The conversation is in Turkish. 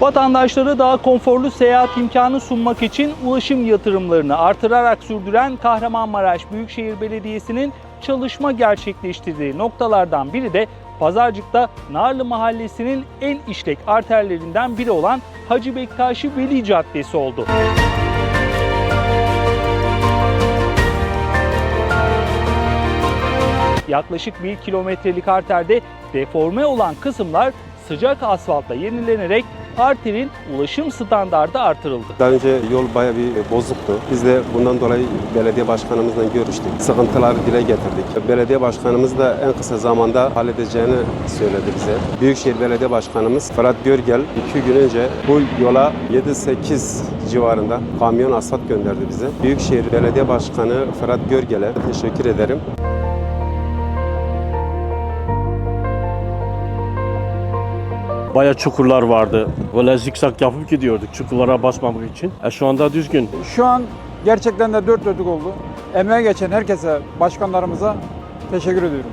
Vatandaşlara daha konforlu seyahat imkanı sunmak için ulaşım yatırımlarını artırarak sürdüren Kahramanmaraş Büyükşehir Belediyesi'nin çalışma gerçekleştirdiği noktalardan biri de Pazarcık'ta Narlı Mahallesi'nin en işlek arterlerinden biri olan Hacı Bektaşi Veli Caddesi oldu. Yaklaşık 1 kilometrelik arterde deforme olan kısımlar sıcak asfaltla yenilenerek arterin ulaşım standardı artırıldı. Daha önce yol bayağı bir bozuktu. Biz de bundan dolayı belediye başkanımızla görüştük. Sıkıntıları dile getirdik. Belediye başkanımız da en kısa zamanda halledeceğini söyledi bize. Büyükşehir Belediye Başkanımız Fırat Görgel iki gün önce bu yola 7-8 civarında kamyon asfalt gönderdi bize. Büyükşehir Belediye Başkanı Fırat Görgel'e teşekkür ederim. Baya çukurlar vardı. Böyle zikzak yapıp gidiyorduk çukurlara basmamak için. E şu anda düzgün. Şu an gerçekten de dört dörtlük oldu. Emeğe geçen herkese, başkanlarımıza teşekkür ediyorum.